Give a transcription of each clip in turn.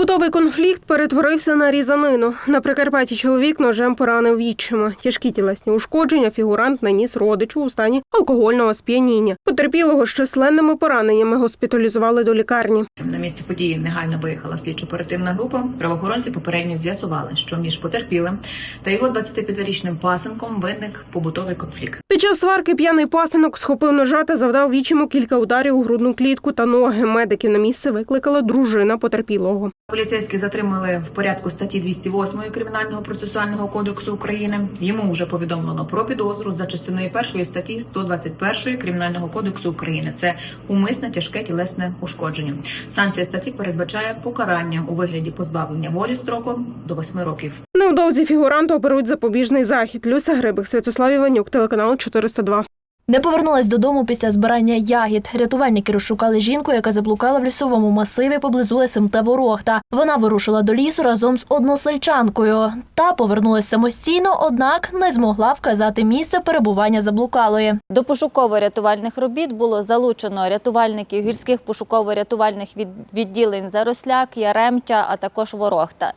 Побутовий конфлікт перетворився на різанину. На Прикарпатті чоловік ножем поранив відчима. Тяжкі тілесні ушкодження фігурант наніс родичу у стані алкогольного сп'яніння. Потерпілого з численними пораненнями госпіталізували до лікарні. На місці події негайно виїхала слідчо-оперативна група. Правоохоронці попередньо з'ясували, що між потерпілим та його 25-річним пасенком виник побутовий конфлікт. Під час сварки п'яний пасинок схопив ножа та завдав відчиму кілька ударів у грудну клітку та ноги. Медиків на місце викликала дружина потерпілого. Поліцейські затримали в порядку статті 208 Кримінального процесуального кодексу України. Йому вже повідомлено про підозру за частиною першої статті 121 Кримінального кодексу України. Це умисне тяжке тілесне ушкодження. Санкція статті передбачає покарання у вигляді позбавлення волі строком до 8 років. Невдовзі фігуранту оперують запобіжний захід. Люся Грибик, Святослав Іванюк, телеканал 402. Не повернулась додому після збирання ягід. Рятувальники розшукали жінку, яка заблукала в лісовому масиві поблизу СМТ Ворохта. Вона вирушила до лісу разом з односельчанкою. Та повернулась самостійно, однак не змогла вказати місце перебування заблукалої. До пошуково-рятувальних робіт було залучено рятувальників гірських пошуково-рятувальних від- відділень Заросляк, Яремча, а також Ворохта.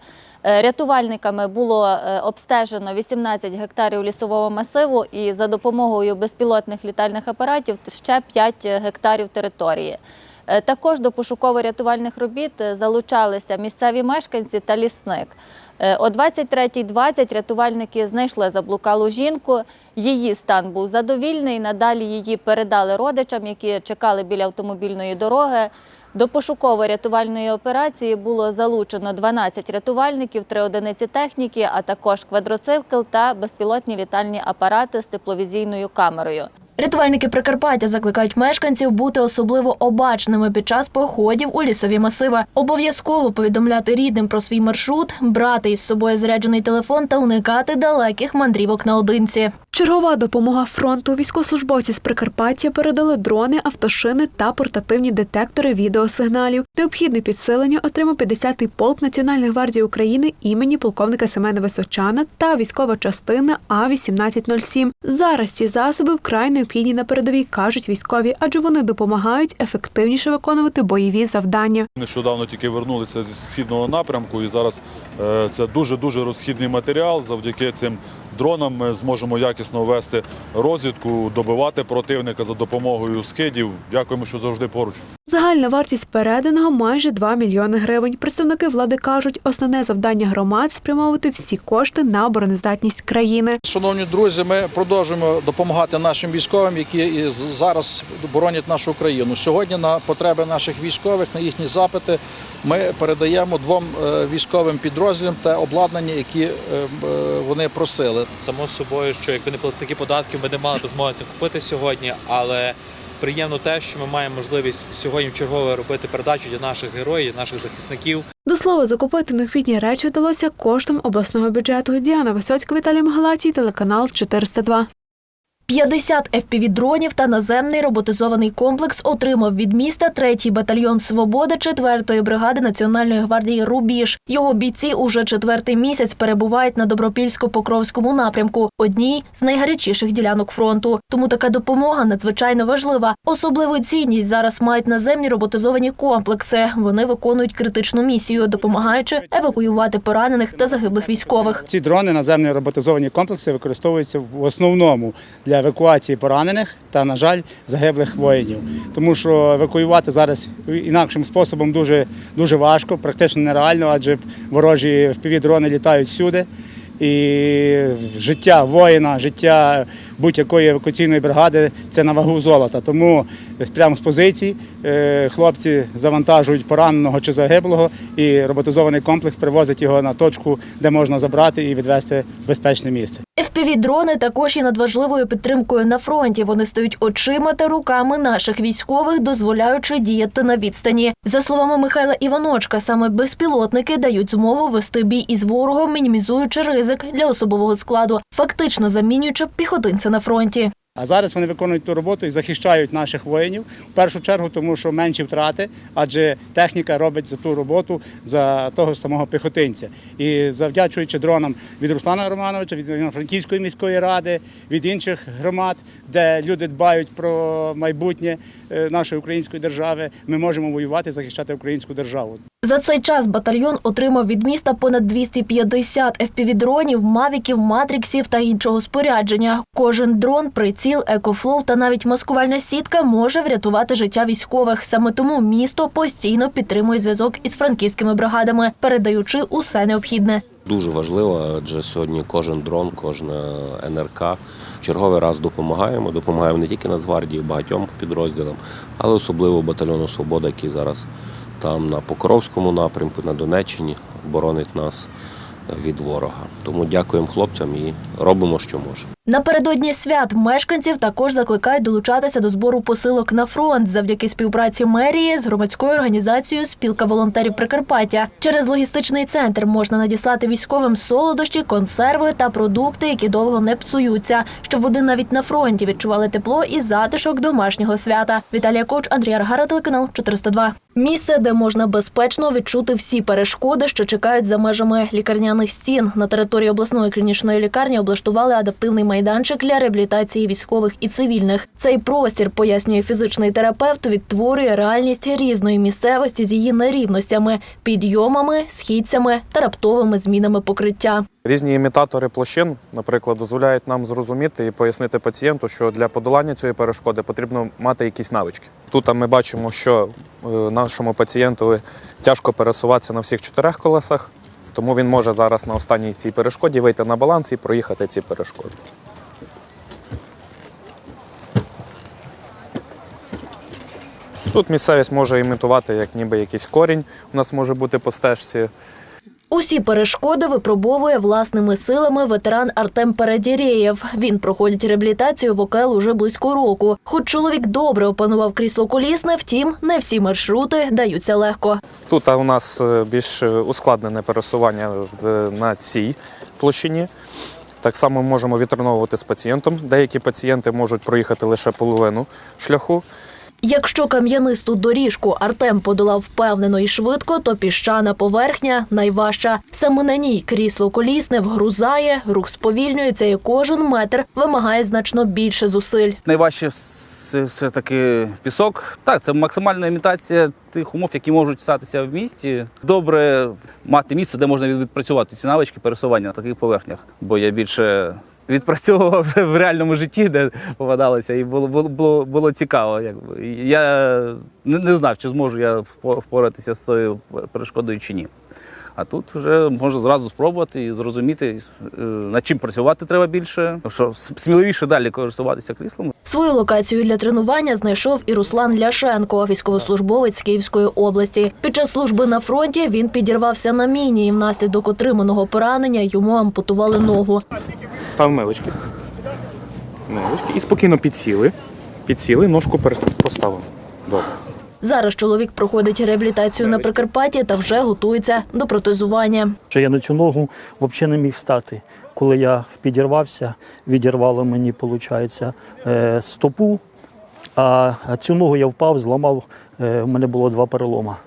Е, Рятувальниками було е, обстежено 18 гектарів лісового масиву і за допомогою безпілотних літальних апаратів ще 5 гектарів території. Е, Також до пошуково-рятувальних робіт залучалися місцеві мешканці та лісник. О 23.20 рятувальники знайшли заблукалу жінку. Її стан був задовільний. Надалі її передали родичам, які чекали біля автомобільної дороги. До пошуково-рятувальної операції було залучено 12 рятувальників, 3 одиниці техніки, а також квадроцикл та безпілотні літальні апарати з тепловізійною камерою. Рятувальники Прикарпаття закликають мешканців бути особливо обачними під час походів у лісові масиви. Обов'язково повідомляти рідним про свій маршрут, брати із собою заряджений телефон та уникати далеких мандрівок наодинці. Чергова допомога фронту. Військовослужбовці з Прикарпаття передали дрони, автошини та портативні детектори відеосигналів. Необхідне підсилення отримав 50-й полк Національної гвардії України імені полковника Семена Височана та військова частина А 1807 Зараз ці засоби вкрай необхідні на передовій, кажуть військові, адже вони допомагають ефективніше виконувати бойові завдання. Нещодавно тільки вернулися зі східного напрямку, і зараз е, це дуже дуже розхідний матеріал. Завдяки цим дронам ми зможемо якісно вести розвідку, добивати противника за допомогою скидів. Дякуємо, що завжди поруч. Загальна вартість переданого майже 2 мільйони гривень. Представники влади кажуть, основне завдання громад спрямовувати всі кошти на обороноздатність країни. Шановні друзі, ми продовжуємо допомагати нашим військовим, які зараз боронять нашу країну. Сьогодні на потреби наших військових, на їхні запити, ми передаємо двом е, військовим підрозділам те обладнання, які е, б- е, вони просили. Само собою, що якби не платили такі податки, ми не мали б змоги це купити сьогодні, але приємно те, що ми маємо можливість сьогодні вчергове робити передачу для наших героїв, наших захисників. До слова, закупити необхідні речі вдалося коштом обласного бюджету. Діана Висоцька, Віталій Магалацій, телеканал 402. 50 FPV-дронів та наземний роботизований комплекс отримав від міста 3-й батальйон «Свобода» 4-ї бригади Національної гвардії «Рубіж». Його бійці уже четвертий місяць перебувають на Добропільсько-Покровському напрямку, одній з найгарячіших ділянок фронту. Тому така допомога надзвичайно важлива. Особливу цінність зараз мають наземні роботизовані комплекси. Вони виконують критичну місію, допомагаючи евакуювати поранених та загиблих військових. Ці дрони, наземні роботизовані комплекси, використовуються в основному для евакуації поранених та, на жаль, загиблих воїнів. Тому що евакуювати зараз інакшим способом дуже, дуже важко, практично нереально, адже ворожі впівдрони літають всюди. І життя воїна, життя будь-якої евакуаційної бригади це на вагу золота. Тому прямо з позицій е, хлопці завантажують пораненого чи загиблого, і роботизований комплекс привозить його на точку, де можна забрати і відвести в безпечне місце. FPV-дрони також є надважливою підтримкою на фронті. Вони стають очима та руками наших військових, дозволяючи діяти на відстані. За словами Михайла Іваночка, саме безпілотники дають змогу вести бій із ворогом, мінімізуючи ризик для особового складу, фактично замінюючи піхотинця на фронті. А зараз вони виконують ту роботу і захищають наших воїнів в першу чергу, тому що менші втрати, адже техніка робить за ту роботу за того самого піхотинця. І завдячуючи дронам від Руслана Романовича, від Франківської міської ради, від інших громад, де люди дбають про майбутнє е, нашої української держави, ми можемо воювати, захищати українську державу. За цей час батальйон отримав від міста понад 250 FPV-дронів, мавіків, матріксів та іншого спорядження. Кожен дрон, приціл, екофлоу та навіть маскувальна сітка може врятувати життя військових. Саме тому місто постійно підтримує зв'язок із франківськими бригадами, передаючи усе необхідне. Дуже важливо, адже сьогодні кожен дрон, кожна НРК черговий раз допомагаємо. Допомагаємо не тільки Нацгвардії, багатьом підрозділам, але особливо батальйону Свобода, який зараз там на Покровському напрямку, на Донеччині боронить нас від ворога. Тому дякуємо хлопцям і робимо, що можемо. Напередодні свят мешканців також закликають долучатися до збору посилок на фронт завдяки співпраці мерії з громадською організацією Спілка волонтерів Прикарпаття. Через логістичний центр можна надіслати військовим солодощі, консерви та продукти, які довго не псуються, щоб вони навіть на фронті відчували тепло і затишок домашнього свята. Віталія Коч, Андрій Аргара, телеканал 402. Місце, де можна безпечно відчути всі перешкоди, що чекають за межами лікарняних стін. На території обласної клінічної лікарні облаштували адаптивний майданчик для реабілітації військових і цивільних. Цей простір, пояснює фізичний терапевт, відтворює реальність різної місцевості з її нерівностями, підйомами, східцями та раптовими змінами покриття. Різні імітатори площин, наприклад, дозволяють нам зрозуміти і пояснити пацієнту, що для подолання цієї перешкоди потрібно мати якісь навички. Тут ми бачимо, що е, нашому пацієнту тяжко пересуватися на всіх чотирьох колесах, тому він може зараз на останній цій перешкоді вийти на баланс і проїхати ці перешкоди. Тут місцевість може імітувати як ніби якийсь корінь. У нас може бути по стежці. Усі перешкоди випробовує власними силами ветеран Артем Передірєєв. Він проходить реабілітацію в ОКЛ уже близько року. Хоч чоловік добре опанував крісло колісне, втім, не всі маршрути даються легко. Тут у нас е, більш ускладнене пересування на цій площині. Так само можемо відтерновувати з пацієнтом. Деякі пацієнти можуть проїхати лише половину шляху. Якщо кам'янисту доріжку Артем подолав впевнено і швидко, то піщана поверхня найважча. Саме на ній крісло колісне вгрузає, рух сповільнюється, і кожен метр вимагає значно більше зусиль. Найважче все, все таки пісок. Так, це максимальна імітація тих умов, які можуть статися в місті. Добре мати місце, де можна відпрацювати ці навички пересування на таких поверхнях. Бо я більше відпрацьовував в реальному житті, де попадалося, і було, було, було, цікаво. Якби. Я не, не знав, чи зможу я впо- впоратися з цією перешкодою чи ні. А тут вже можна зразу спробувати і зрозуміти, е, над чим працювати треба більше, що сміливіше далі користуватися кріслом. Свою локацію для тренування знайшов і Руслан Ляшенко, військовослужбовець Київської області. Під час служби на фронті він підірвався на міні, і внаслідок отриманого поранення йому ампутували ногу. Став милочки. Милочки. І спокійно підсіли. Підсіли, ножку поставили. Добре. Зараз чоловік проходить реабілітацію на Прикарпатті та вже готується до протезування. що я на цю ногу взагалі не міг стати. Коли я підірвався, відірвало мені, виходить, стопу, а цю ногу я впав, зламав, е, в мене було два перелома.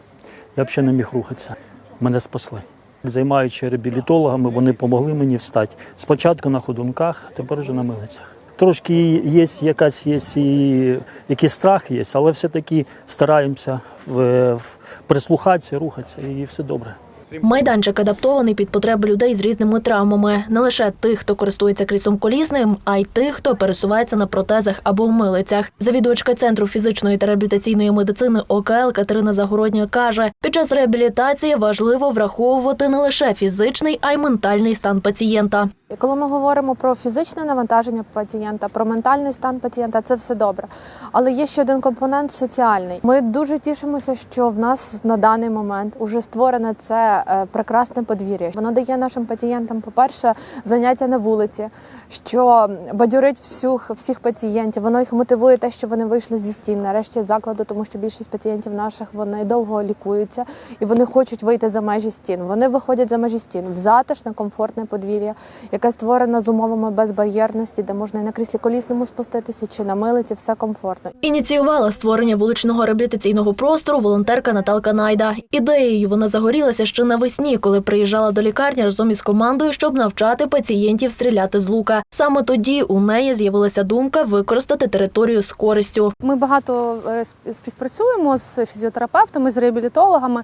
Я взагалі не міг рухатися. Мене спасли. Займаючи реабілітологами, вони допомогли мені встати. Спочатку на ходунках, тепер вже на милицях. Трошки є якась є і якийсь страх є, але все-таки стараємося в, в, прислухатися, рухатися і все добре. Майданчик адаптований під потреби людей з різними травмами. Не лише тих, хто користується кріслом колісним, а й тих, хто пересувається на протезах або милицях. Завідувачка центру фізичної та реабілітаційної медицини ОКЛ Катерина Загородня каже: під час реабілітації важливо враховувати не лише фізичний, а й ментальний стан пацієнта. Коли ми говоримо про фізичне навантаження пацієнта, про ментальний стан пацієнта, це все добре. Але є ще один компонент соціальний. Ми дуже тішимося, що в нас на даний момент вже створене це е, прекрасне подвір'я. Воно дає нашим пацієнтам, по-перше, заняття на вулиці, що бадьорить всіх, всіх пацієнтів. Воно їх мотивує те, що вони вийшли зі стін, нарешті закладу, тому що більшість пацієнтів наших вони довго лікуються і вони хочуть вийти за межі стін. Вони виходять за межі стін в затишне, комфортне подвір'я, яке створено з умовами безбар'єрності, де можна і на кріслі колісному спуститися чи на милиці, все комфортно. Ініціювала створення вуличного реабілітаційного простору волонтерка Наталка Найда. Ідеєю вона загорілася ще навесні, коли приїжджала до лікарні разом із командою, щоб навчати пацієнтів стріляти з лука. Саме тоді у неї з'явилася думка використати територію з користю. Ми багато е, співпрацюємо з фізіотерапевтами, з реабілітологами.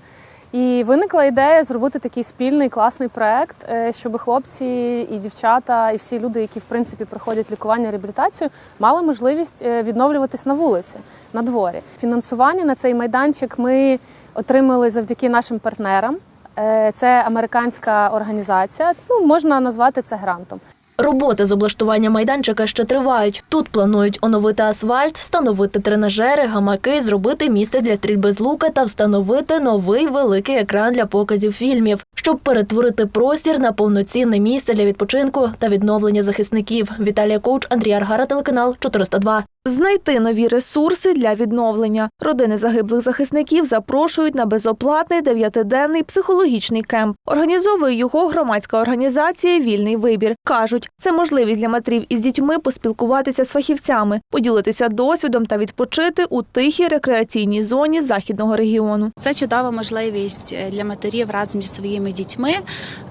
І виникла ідея зробити такий спільний класний проект, е, щоб хлопці і дівчата, і всі люди, які в принципі проходять лікування реабілітацію, мали можливість е, відновлюватись на вулиці, на дворі. Фінансування на цей майданчик ми отримали завдяки нашим партнерам. Е, Це американська організація. Ну можна назвати це грантом. Роботи з облаштування майданчика ще тривають. Тут планують оновити асфальт, встановити тренажери, гамаки, зробити місце для стрільби з лука та встановити новий великий екран для показів фільмів, щоб перетворити простір на повноцінне місце для відпочинку та відновлення захисників. Віталія Коуч, Андрій Аргара, телеканал 402. Знайти нові ресурси для відновлення. Родини загиблих захисників запрошують на безоплатний дев'ятиденний психологічний кемп. Організовує його громадська організація Вільний вибір. кажуть, це можливість для матерів із дітьми поспілкуватися з фахівцями, поділитися досвідом та відпочити у тихій рекреаційній зоні західного регіону. Це чудова можливість е, для матерів разом зі своїми дітьми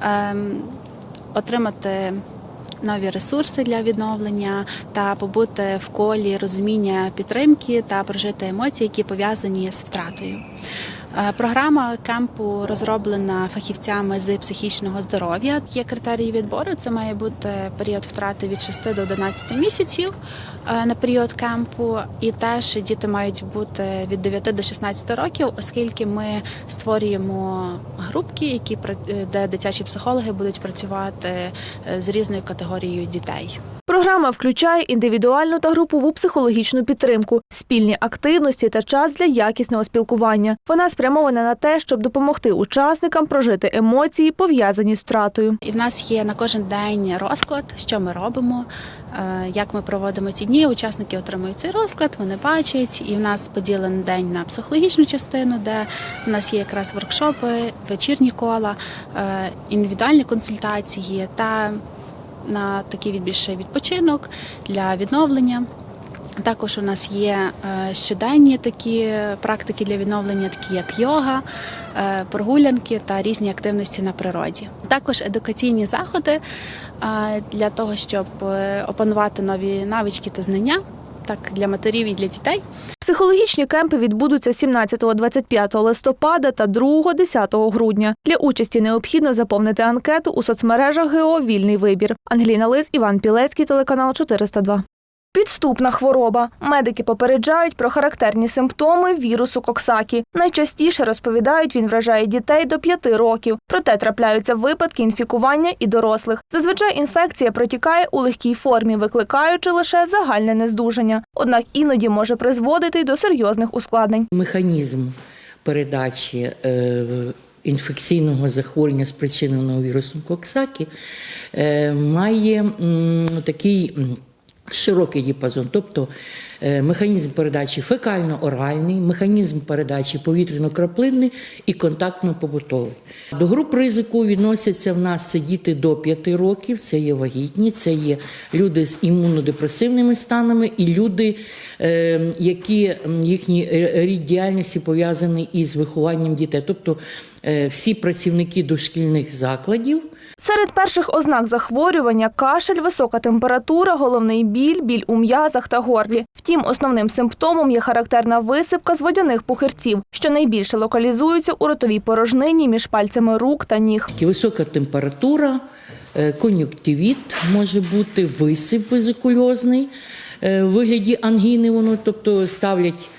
ем, отримати нові ресурси для відновлення та побути в колі розуміння підтримки та прожити емоції, які пов'язані з втратою. Е, Програма кемпу розроблена фахівцями з психічного здоров'я. Є критерії відбору. Це має бути період втрати від 6 до 11 місяців е, на період кемпу. І теж діти мають бути від 9 до 16 років, оскільки ми створюємо групки, які е, де дитячі психологи будуть працювати з різною категорією дітей. Програма включає індивідуальну та групову психологічну підтримку, спільні активності та час для якісного спілкування. Вона спрямована на те, щоб допомогти учасникам прожити емоції, пов'язані з втратою. І в нас є на кожен день розклад, що ми робимо, е, як ми проводимо ці дні. Учасники отримують цей розклад, вони бачать. І в нас поділений день на психологічну частину, де в нас є якраз воркшопи, вечірні кола, е, індивідуальні консультації та на такий більше відпочинок для відновлення. Також у нас є е, щоденні такі практики для відновлення, такі як йога, е, прогулянки та різні активності на природі. Також едукаційні заходи е, для того, щоб опанувати нові навички та знання, так для матерів і для дітей. Психологічні кемпи відбудуться 17-25 листопада та 2-10 грудня. Для участі необхідно заповнити анкету у соцмережах ГО Вільний вибір. Ангеліна Лис, Іван Пілецький, телеканал 402. Підступна хвороба. Медики попереджають про характерні симптоми вірусу Коксакі. Найчастіше розповідають, він вражає дітей до 5 років. Проте трапляються випадки інфікування і дорослих. Зазвичай інфекція протікає у легкій формі, викликаючи лише загальне нездужання. Однак іноді може призводити й до серйозних ускладнень. Механізм передачі е, інфекційного захворювання, спричиненого вірусом Коксакі, е, має такий широкий діапазон. Тобто е, механізм передачі фекально-оральний, механізм передачі повітряно-краплинний і контактно-побутовий. До груп ризику відносяться в нас це діти до 5 років, це є вагітні, це є люди з імунодепресивними станами і люди, е, які м, їхній е, рід діяльності пов'язаний із вихованням дітей, тобто всі працівники дошкільних закладів. Серед перших ознак захворювання кашель, висока температура, головний біль, біль у м'язах та горлі. Втім, основним симптомом є характерна висипка з водяних пухирців, що найбільше локалізуються у ротовій порожнині між пальцями рук та ніг. Висока температура, е, кон'юктивіт може бути, висип безикульозний е, в вигляді ангіни, воно, тобто ставлять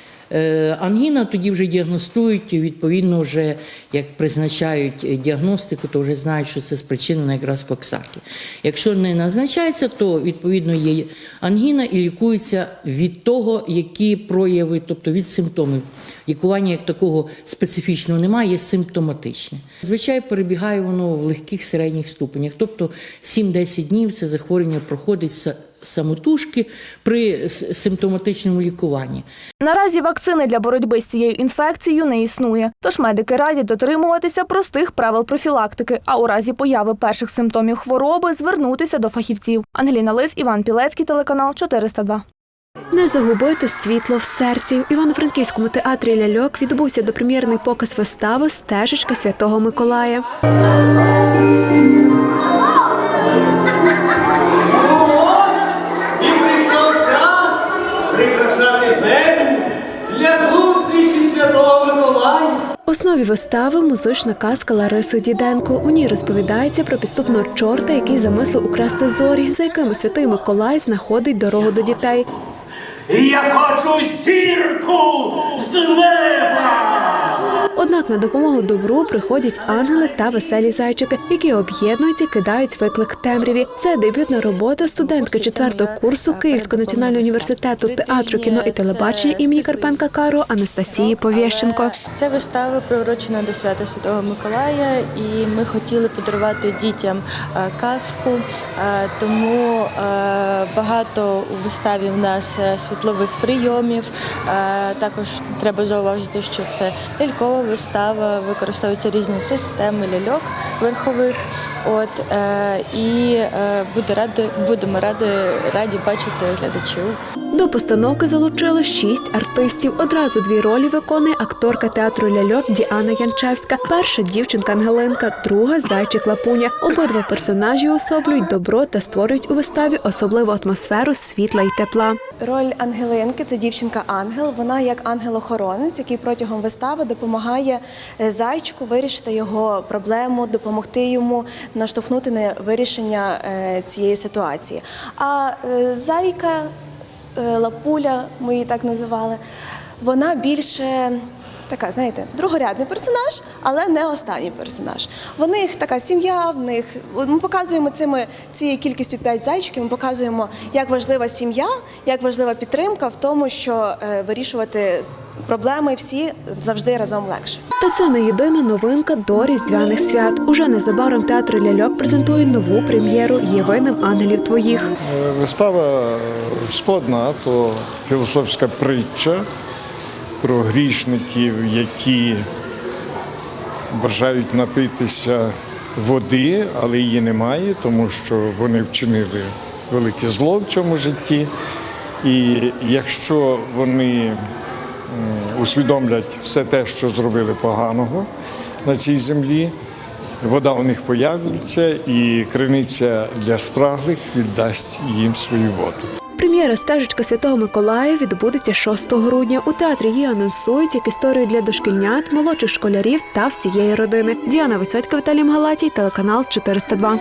ангіна, тоді вже діагностують, відповідно, вже як призначають е, діагностику, то вже знають, що це спричинено якраз коксаки. Якщо не назначається, то відповідно є ангіна і лікується від того, які прояви, тобто від симптомів. Лікування як такого специфічного немає, є симптоматичне. Зазвичай перебігає воно в легких середніх ступенях, тобто 7-10 днів це захворювання проходить самотужки при симптоматичному лікуванні. Наразі вакцини для боротьби з цією інфекцією не існує, тож медики радять дотримуватися простих правил профілактики, а у разі появи перших симптомів хвороби звернутися до фахівців. Ангеліна Лис, Іван Пілецький, телеканал 402. Не загубити світло в серці. У Івано-Франківському театрі ляльок відбувся допрем'єрний показ вистави Стежечка Святого Миколая. Основі вистави музична казка Лариси Діденко. У ній розповідається про підступного чорта, який замислив украсти зорі, за якими святий Миколай знаходить дорогу до дітей. Я хочу сірку з неба. Однак на допомогу добру приходять ангели та веселі зайчики, які об'єднуються, кидають виклик темряві. Це дебютна робота студентки четвертого курсу Київського національного університету театру, кіно і телебачення імені Карпенка Каро Анастасії Повєщенко. Ця вистава приурочена до свята Святого Миколая, і ми хотіли подарувати дітям е, казку, е, тому е, багато у виставі в нас світлових прийомів. Також треба зауважити, що це вистава, використовуються різні системи ляльок верхових. От е, і е, буде ради, будемо раді, раді бачити глядачів. До постановки залучили шість артистів. Одразу дві ролі виконує акторка театру ляльок Діана Янчевська. Перша дівчинка Ангелинка, друга зайчик Лапуня. Обидва персонажі особлюють добро та створюють у виставі особливу атмосферу світла й тепла. Роль Ангелинки це дівчинка-ангел. Вона як ангел-охоронець, який протягом вистави допомагає е, зайчику вирішити його проблему, допомогти йому наштовхнути на вирішення е, цієї ситуації. А е, зайка, лапуля, ми її так називали, вона більше. Така, знаєте, другорядний персонаж, але не останній персонаж. В них така сім'я, в них ми показуємо цими цією кількістю п'ять зайчиків. Ми показуємо, як важлива сім'я, як важлива підтримка в тому, що е, вирішувати проблеми всі завжди разом легше. Та це не єдина новинка до різдвяних свят. Уже незабаром театр ляльок презентує нову прем'єру Євиним ангелів твоїх. Е, Вистава складна, то філософська притча про грішників, які бажають напитися води, але її немає, тому що вони вчинили велике зло в цьому житті. І якщо вони усвідомлять все те, що зробили поганого на цій землі, вода у них появиться, і криниця для спраглих віддасть їм свою воду. Прем'єра стежечка Святого Миколая відбудеться 6 грудня. У театрі її анонсують як історію для дошкільнят, молодших школярів та всієї родини. Діана Висоцька, Віталій Галатій, телеканал 402.